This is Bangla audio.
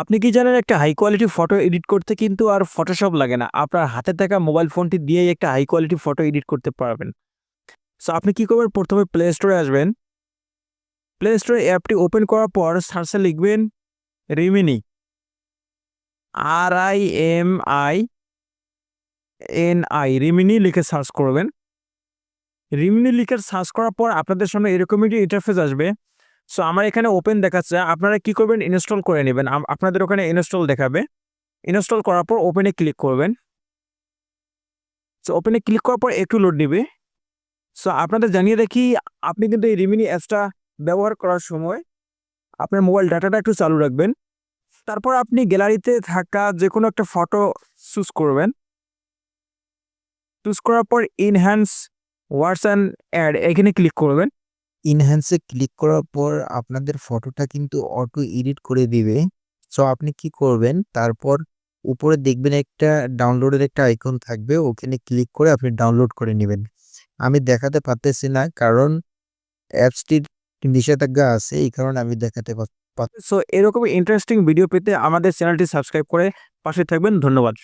আপনি কি জানেন একটা হাই কোয়ালিটি ফটো এডিট করতে কিন্তু আর ফটোশপ লাগে না? আপনার হাতে থাকা মোবাইল ফোনটি দিয়েই একটা হাই কোয়ালিটি ফটো এডিট করতে পারবেন। সো আপনি কি করবেন? প্রথমে প্লে স্টোরে আসবেন। প্লে স্টোরে অ্যাপটি ওপেন করার পর সার্চে লিখবেন Rimini R I M I N I Rimini লিখে সার্চ করবেন। রিমিনি লিখে সার্চ করার পর আপনাদের সামনে এরকম একটি ইন্টারফেস আসবে। সো আমার এখানে ওপেন দেখাচ্ছে, আপনারা কি করবেন? ইনস্টল করে নেবেন। আপনাদের ওখানে ইনস্টল দেখাবে। ইনস্টল করার পর ওপেনে ক্লিক করবেন। সো ওপেনে ক্লিক করার পর একটু লোড নেবে। সো আপনাদের জানিয়ে দেখি আপনি কিন্তু এই রিমিনি অ্যাপসটা ব্যবহার করার সময় আপনার মোবাইল ডাটাটা একটু চালু রাখবেন। তারপর আপনি গ্যালারিতে থাকা যে কোনো একটা ফটো চুজ করবেন। চুজ করার পর ইনহ্যান্স ওয়ার্ডস অ্যান্ড অ্যাড এখানে ক্লিক করবেন। ইনহ্যান্সে ক্লিক করার পর আপনাদের ফটোটা কিন্তু অটো এডিট করে দিবে। সো আপনি কি করবেন? তারপর উপরে দেখবেন একটা ডাউনলোডের একটা আইকন থাকবে। ওখানে ক্লিক করে আপনি ডাউনলোড করে নেবেন। আমি দেখাতে পারতেছি না কারণ অ্যাপসটির নিষেধাজ্ঞা আছে, এই কারণে আমি দেখাতে পার সো এরকম ইন্টারেস্টিং ভিডিও পেতে আমাদের চ্যানেলটি সাবস্ক্রাইব করে পাশে থাকবেন। ধন্যবাদ।